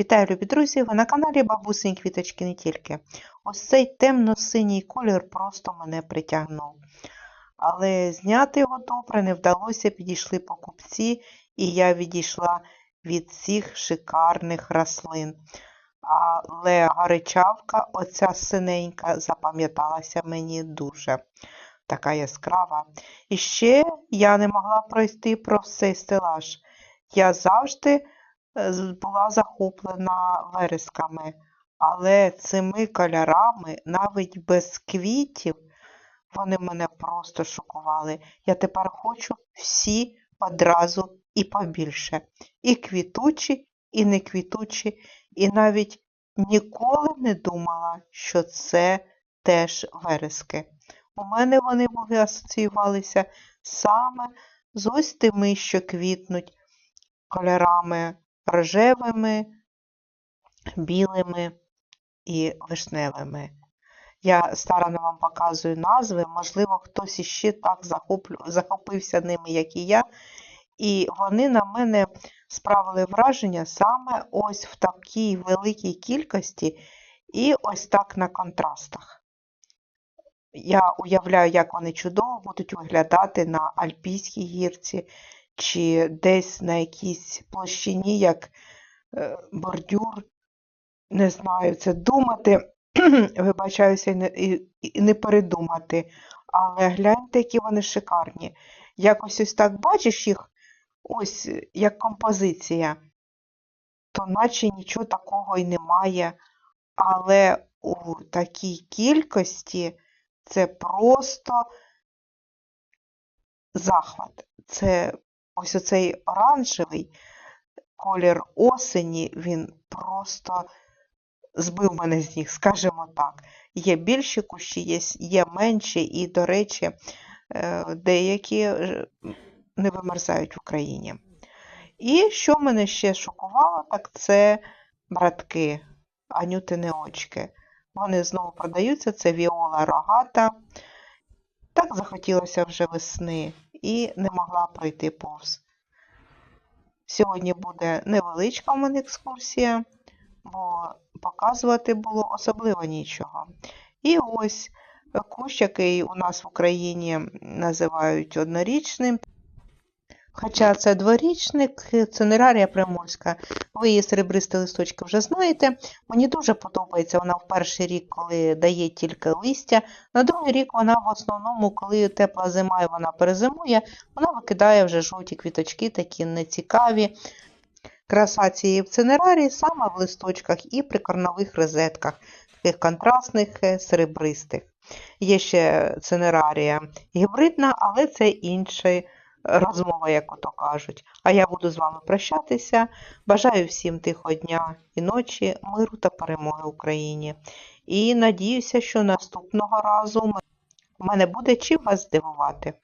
Вітаю, любі друзі! Ви на каналі Бабусині Квіточки не тільки. Ось цей темно-синій колір просто мене притягнув. Але зняти його добре не вдалося, підійшли покупці, і я відійшла від цих шикарних рослин. Але гаричавка, оця синенька, запам'яталася мені дуже така яскрава. І ще я не могла пройти про цей стелаж. Я завжди була захоплена вересками, але цими кольорами, навіть без квітів, вони мене просто шокували. Я тепер хочу всі одразу і побільше. І квітучі, і не квітучі, і навіть ніколи не думала, що це теж верески. У мене вони були асоціювалися саме з ось тими, що квітнуть кольорами рожевими, білими і вишневими. Я старано вам показую назви, можливо, хтось іще так захоплю, захопився ними, як і я. І вони на мене справили враження саме ось в такій великій кількості і ось так на контрастах. Я уявляю, як вони чудово будуть виглядати на Альпійській гірці чи десь на якійсь площині, як е, бордюр. Не знаю, це думати, вибачаюся, і не, і, і не передумати. Але гляньте, які вони шикарні. Якось ось так бачиш їх, ось як композиція, то наче нічого такого і немає. Але у такій кількості це просто захват. Це ось оцей оранжевий колір осені, він просто збив мене з ніг, скажімо так. Є більші кущі, є, є менші, і, до речі, е, деякі не вимерзають в Україні. І що мене ще шокувало, так це братки, анютини очки. Вони знову продаються, це віола рогата. Так захотілося вже весни і не могла пройти повз. Сьогодні буде невеличка в мене екскурсія, бо показувати було особливо нічого. І ось кущ, який у нас в Україні називають однорічним. Хоча це дворічник, цинерарія приморська. Ви її серебристі листочки вже знаєте. Мені дуже подобається вона в перший рік, коли дає тільки листя. На другий рік вона в основному, коли тепла зима і вона перезимує, вона викидає вже жовті квіточки, такі нецікаві. Краса цієї цинерарії саме в листочках і при корнових розетках, таких контрастних е, серебристих. Є ще цинерарія гібридна, але це інший розмова, як ото кажуть. А я буду з вами прощатися. Бажаю всім тихого дня і ночі, миру та перемоги Україні. І надіюся, що наступного разу в мене буде чим вас здивувати.